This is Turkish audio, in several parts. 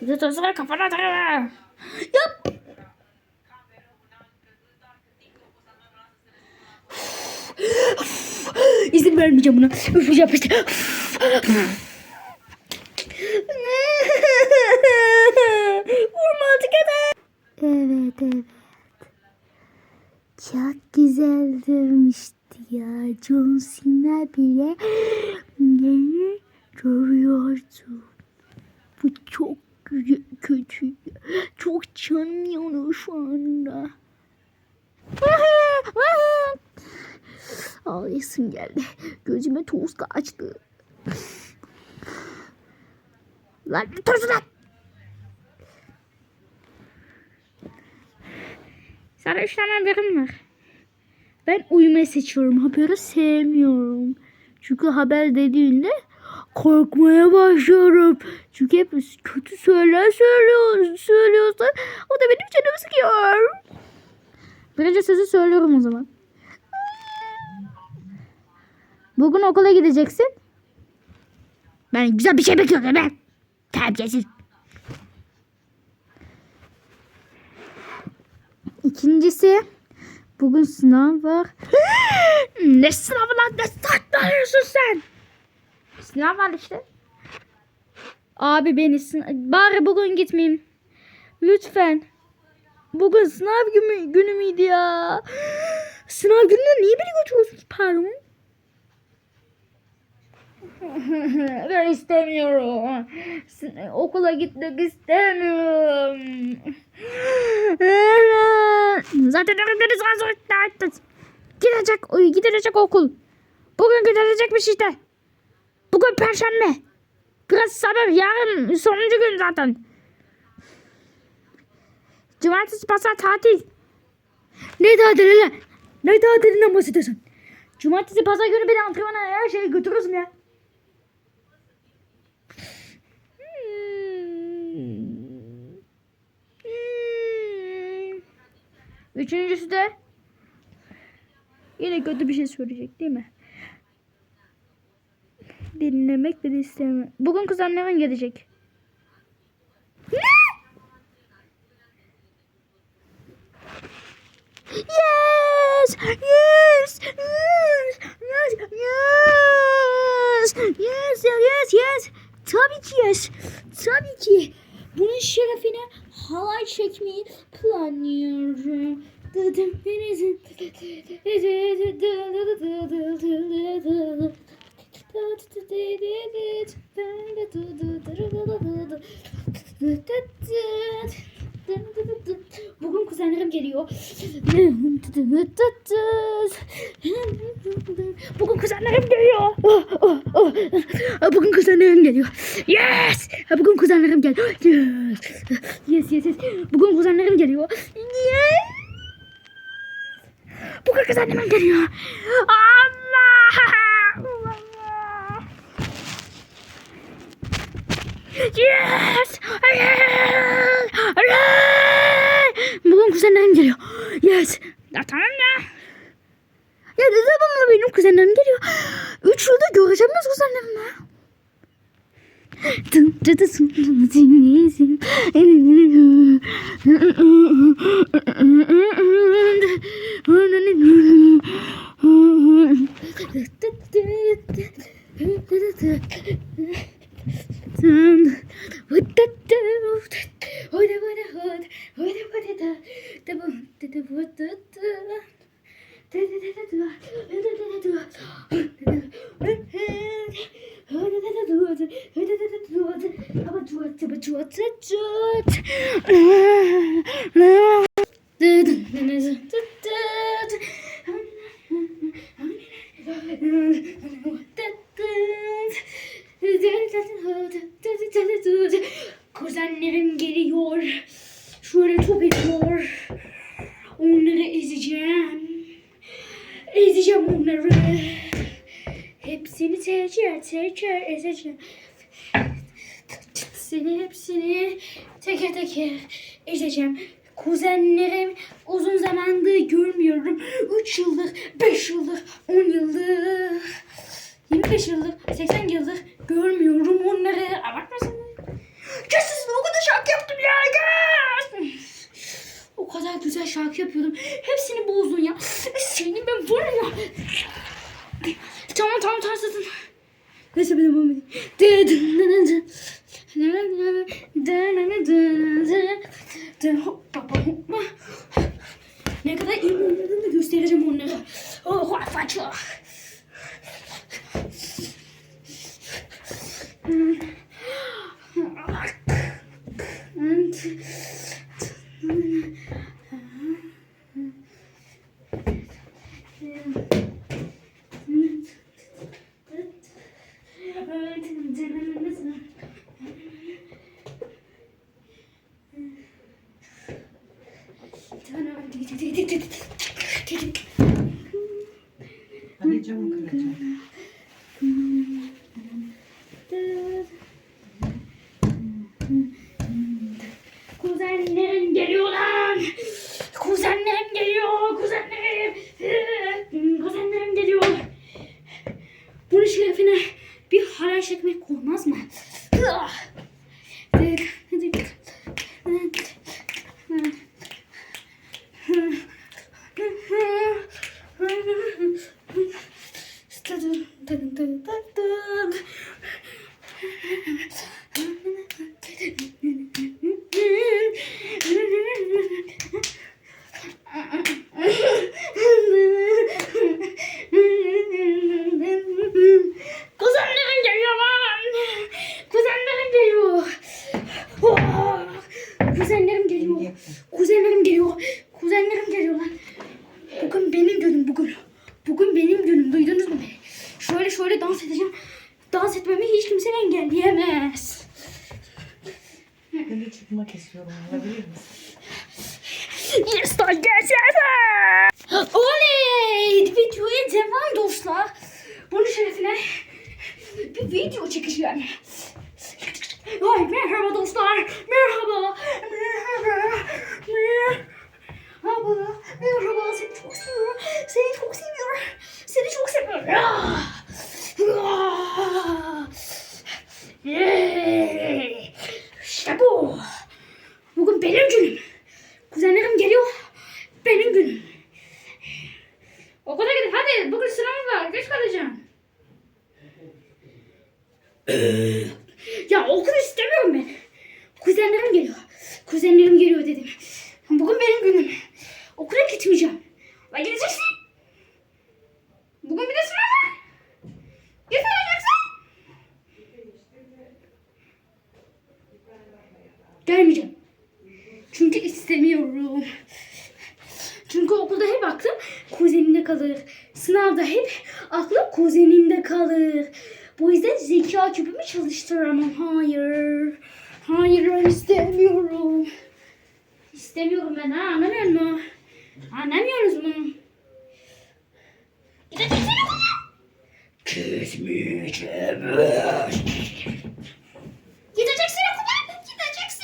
Bize tosuna kafana atarım. Yap. İzin vermeyeceğim buna. Üf yapıştı. Vurma artık hadi. Evet evet. Çok güzel durmuştu ya. John Cena bile beni dövüyordu. Bu çok kö- kötü. Çok canım yanıyor şu anda. Ağlayasım geldi. Gözüme toz kaçtı. Lan toz lan. Sana üç tane haberim var. Ben uyumayı seçiyorum. Haberi sevmiyorum. Çünkü haber dediğinde korkmaya başlıyorum. Çünkü hep kötü söyler söylüyor, söylüyorsa o da benim canımı sıkıyor. Birinci sözü söylüyorum o zaman. Bugün okula gideceksin. Ben güzel bir şey bekliyorum ben. Terbiyesiz. İkincisi bugün sınav var. ne sınavı lan ne saklıyorsun sen? Sınav var işte. Abi beni sın- bari bugün gitmeyeyim. Lütfen. Bugün sınav günü, günü müydü ya? Sınav gününe niye beni götürüyorsunuz pardon? ben istemiyorum. Okula gitmek istemiyorum. Zaten öğretmeniz hazır. Gidecek, oy, gidilecek okul. Bugün gidilecekmiş işte. Bugün perşembe. Biraz sabır, yarın sonuncu gün zaten. Cumartesi, pazar tatil. Ne tatili lan? Ne tatilinden bahsediyorsun? Cumartesi, pazar günü beni antrenmana her şeyi götürürsün ya. Hmm. Hmm. Üçüncüsü de yine kötü bir şey söyleyecek değil mi? Dinlemek bile istemiyorum. Bugün kuzenlerin gelecek. Ne? Yes! Yes! Yes! Yes! Yes! Yes! Yes! Yes! Tabii ki yes. Tabii ki. Bunun şerefine halay çekmeyi planlıyorum. Dıdım denizin. Bugün kuzenlerim geliyor. Bugün kuzenlerim geliyor. Oh, oh, oh. Bugün kuzenlerim geliyor. Yes! Bugün kuzenlerim geliyor. Yes! Yes, yes, yes. Bugün kuzenlerim geliyor. Yes! Bugün kuzenlerim geliyor. Allah! Allah! Yes! Bugün kuzenlerim geliyor. Yes! Ya tamam ya. Ya ne zaman benim kuzenlerim geliyor? Üç yılda göreceğim biz kuzenlerimle. Dın dı dı sın ezeceğim. Ezeceğim onları. Hepsini teker teker ezeceğim. Seni hepsini teker teker ezeceğim. Kuzenlerim uzun zamandır görmüyorum. 3 yıldır, 5 yıldır, 10 yıldır, 25 yıldır, 80 yıldır görmüyorum onları. Abartmasın. Kes sesini o kadar şarkı yaptım ya. Kes. Kadar güzel şarkı yapıyordum. Hepsini bozdun ya. Seni ben var ya. Tamam tamam tamam zaten. Neyse ben devam edeyim. Merhaba. Merhaba. Seni çok seviyorum. Seni çok seviyorum. Seni çok seviyorum. Ah! Ah! Yay! İşte bu. Bugün benim günüm. Kuzenlerim geliyor. Benim günüm. Okula gidin. Hadi bugün sınavım var. Geç kalacağım. ya okul istemiyorum ben. Kuzenlerim geliyor. Kuzenlerim geliyor dedim. Bugün benim günüm. Okula gitmeyeceğim. La gideceksin. Bugün bir de sınav var. Gitmeyeceksin. Gelmeyeceğim. Çünkü istemiyorum. Çünkü okulda hep aklım kuzenimde kalır. Sınavda hep aklım kuzenimde kalır. Bu yüzden zeka küpümü çalıştıramam. Hayır. Hayır ben istemiyorum. İstemiyorum ben ha anlamıyor musun? Anlamıyorsunuz mu? Gideceksin okula. Gitmeyeceğim. Gideceksin okula. Gideceksin.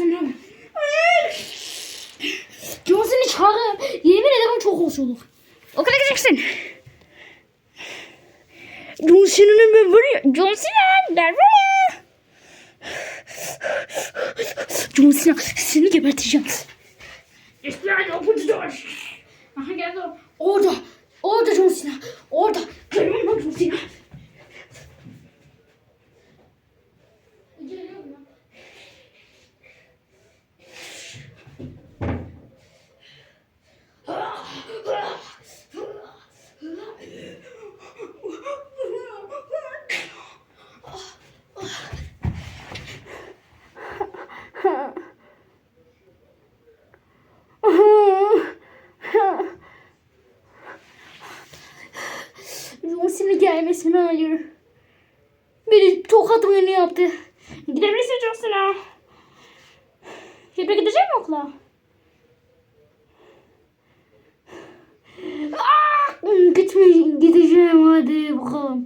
Bazen ama. Johnson'ı çağırırım. Yemin ederim çok hoş olur. Okula gideceksin. Johnson'ın ben var ya. Johnson gel buraya. John Cena seni geberteceğim. The door. Aha geldi. Orada. Orada John Cena. Orada. Görüyor musun John Cena? Geliyorum ya. Johnson'ın gelmesini hayır. Beni tokat oyunu yaptı. Gidebilirsin Johnson'a. Hep gidecek mi okula? Ah! Gitmeyeceğim, gideceğim hadi bakalım.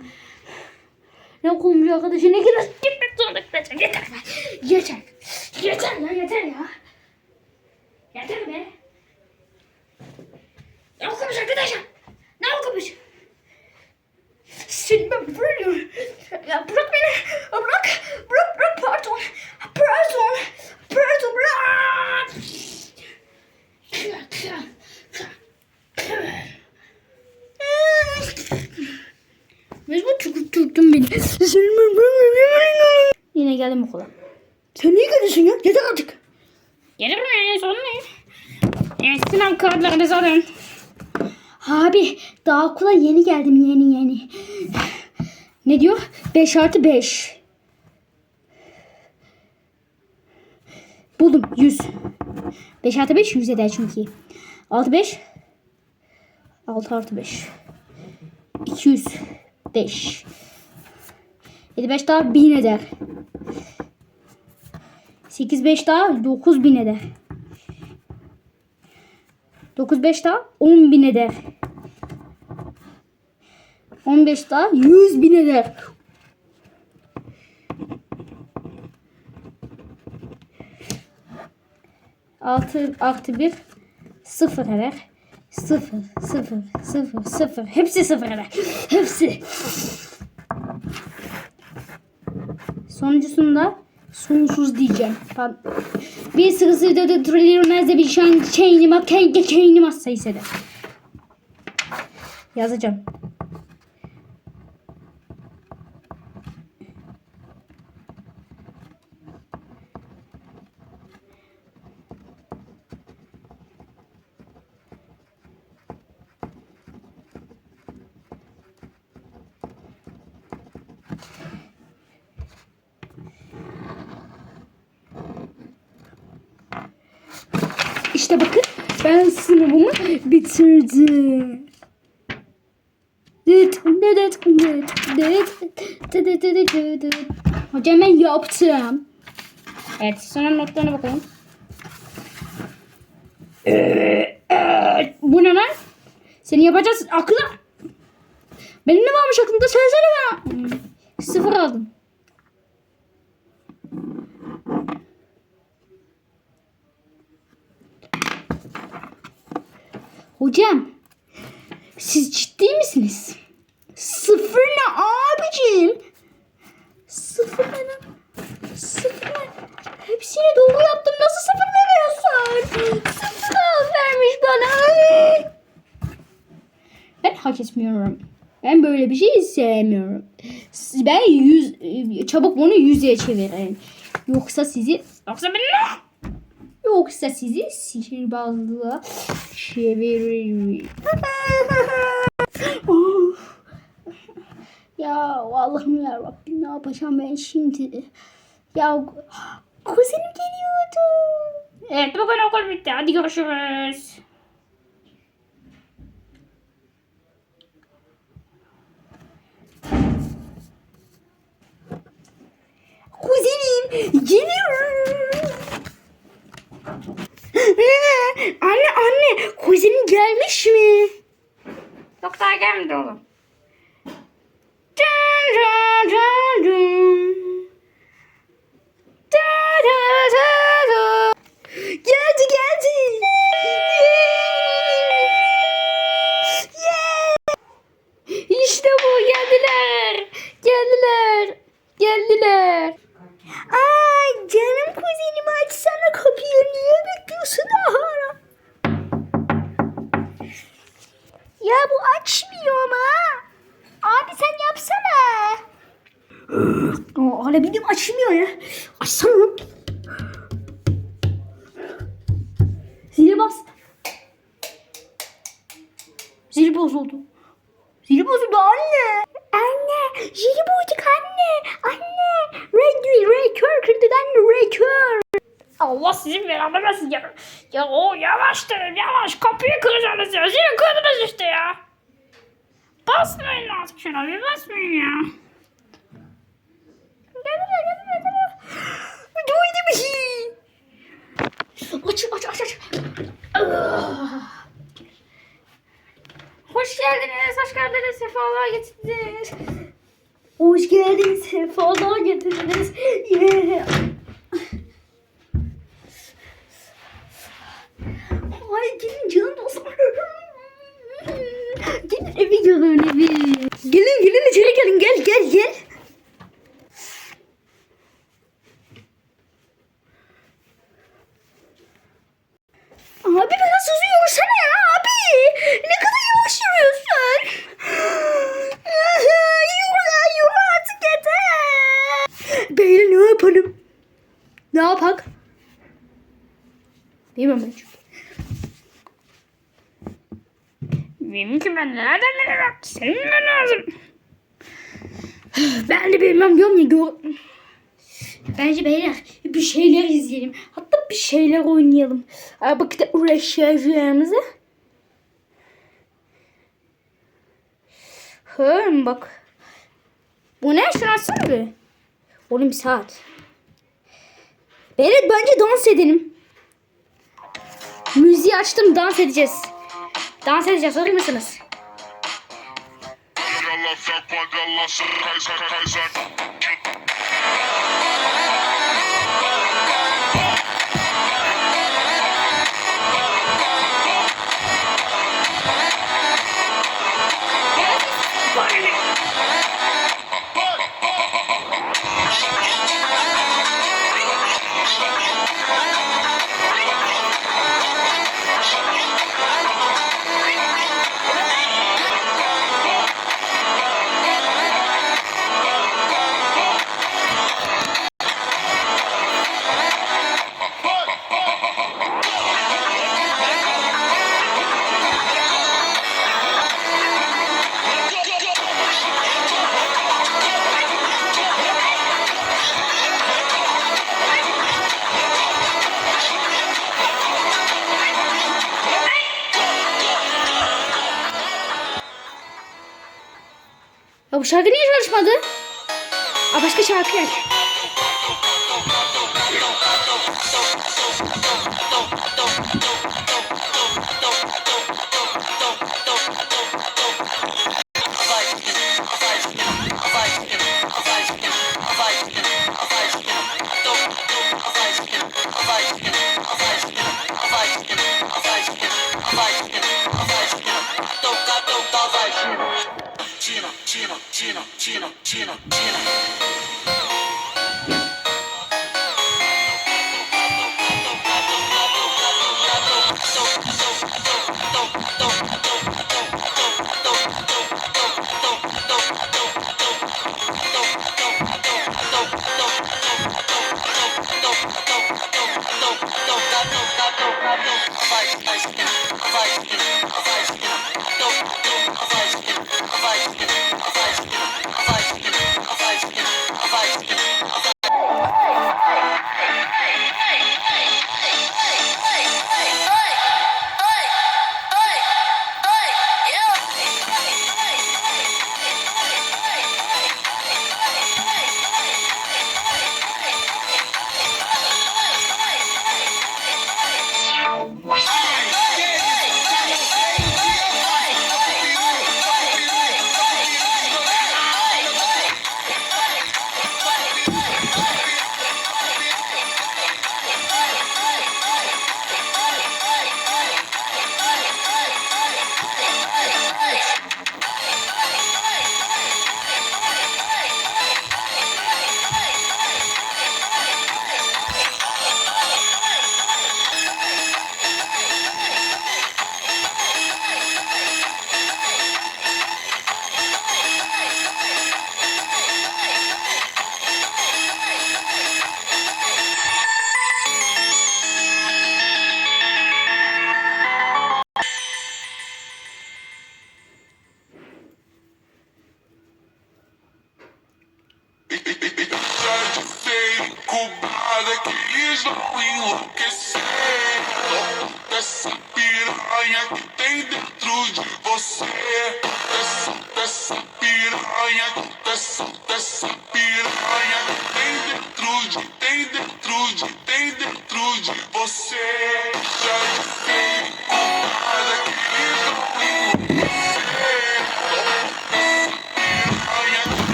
Ne okulmuş arkadaşı ne kadar gitmek zorunda kalacağım. Yeter be. Yeter. Yeter ya yeter ya. Yeter be. Ne okumuş arkadaşlar? Ne okumuş? Seni ben bırakıyorum. Ya bırak beni. Bırak. Bırak bırak pardon. Pardon. Pardon bırak. Mecbur tükürttün beni. Yine geldim okula. Sen niye geliyorsun ya? Yeter artık. Gelirim ya sorun değil. Evet sınav kağıtlarınızı alın. Abi daha okula yeni geldim yeni yeni. Ne diyor? 5 artı 5. Buldum 100. 5 artı 5 100 eder çünkü. 6 5. 6 artı 5. 205. 7 5 daha 1000 eder. 8 5 daha 9000 eder. 9 5 daha 10 bin eder. 15 daha 100 bin eder. Altı artı bir sıfır eder. Sıfır, sıfır, sıfır, sıfır. Hepsi sıfır eder. Hepsi. Sonuncusunda sonsuz diyeceğim. Ben bir sırası da da trilyonerze bir şan çeynima kenge çeynima sayısı eder. Yazacağım. İşte bakın ben sınavımı bitirdim. Hocam ben yaptım. Evet sınav notlarına bakalım. Bu ne lan? Seni yapacağız aklı. Benim ne varmış aklımda söylesene bana. Sıfır aldım. Hocam siz ciddi misiniz? Sıfır ne abicim? Sıfır ne? Sıfır? Hepsini doğru yaptım. Nasıl sıfır veriyorsun? Sıfır vermiş bana. Ben hak etmiyorum. Ben böyle bir şey sevmiyorum. Ben yüz, çabuk bunu yüzeye çevirin. Yoksa sizi, yoksa beni Yoksa sizi sihirbazlığa çeviririm. Ya Allah'ım ya Rabbim ne yapacağım ben şimdi? Ya kuzenim geliyordu. Evet bugün okul bitti. Hadi görüşürüz. Kuzenim geliyorum. anne anne kuzenim gelmiş mi? Yok daha gelmedi oğlum. Dun, dun, dun, dun. Allah sizin belanı versin ya. Ya o yavaştır yavaş kapıyı kıracaksınız ya. Zili kırdınız işte ya. Basmayın artık şuna bir basmayın ya. Geldiler geldiler geldiler. Duydu bir şey. Aç aç aç aç. Hoş geldiniz, hoş geldiniz, sefalar getirdiniz. Hoş geldiniz, sefalar getirdiniz. Yeah. Ay gelin canım dostum. gelin evi görün evi. Gelin gelin içeri gelin gel gel gel. Abi biraz hızlı yürüsene ya abi. Ne kadar yavaş yürüyorsun. yürü ya yürü artık yeter. Beyler ne yapalım? Ne yapak? Bilmem ben çünkü. Benim ki ben nereden nereye bak. Senin ne lazım? Ben de bilmem diyorum ya. Gör... Bence beyler bir şeyler izleyelim. Hatta bir şeyler oynayalım. Bak da uğraşacağımızı. Hım bak. Bu ne? Açsana bir. Oğlum bir saat. Beyler bence dans edelim. Müziği açtım dans edeceğiz. Dans edeceğiz hazır mısınız? Ela fica quando Ya bu şarkı niye çalışmadı? Aa başka şarkı yer.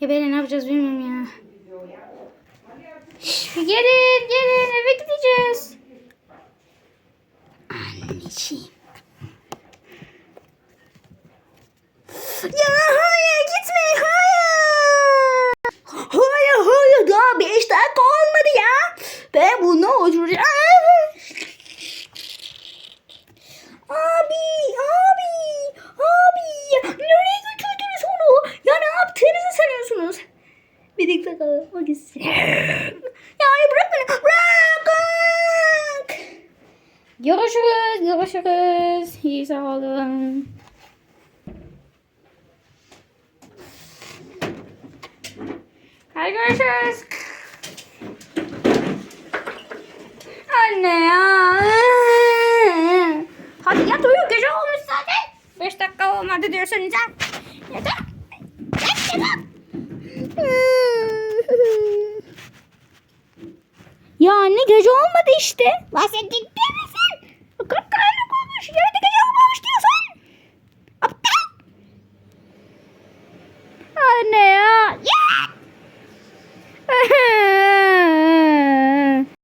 Ya böyle ne yapacağız bilmiyorum ya. Gelin gelin eve gideceğiz. Anneciğim. Ya hayır gitme hayır. Hayır hayır daha 5 dakika olmadı ya. Ben bunu oturacağım. Abi abi abi nereye götürdünüz onu? Ya ne yaptığınızı sanıyorsunuz? Bir dakika o gitsin. Ya bırak beni bırak. Görüşürüz görüşürüz. İyi sağ olun. Hadi görüşürüz. Anne ya. Hadi yat uyu gece olmuş zaten. Beş dakika olmadı diyorsun sen. Yeter. Yat yat ya anne gece olmadı işte. Lan sen ciddi misin? Kırk karanlık olmuş. Yarın gece olmamış diyorsun. Aptal. Anne ya. Ya.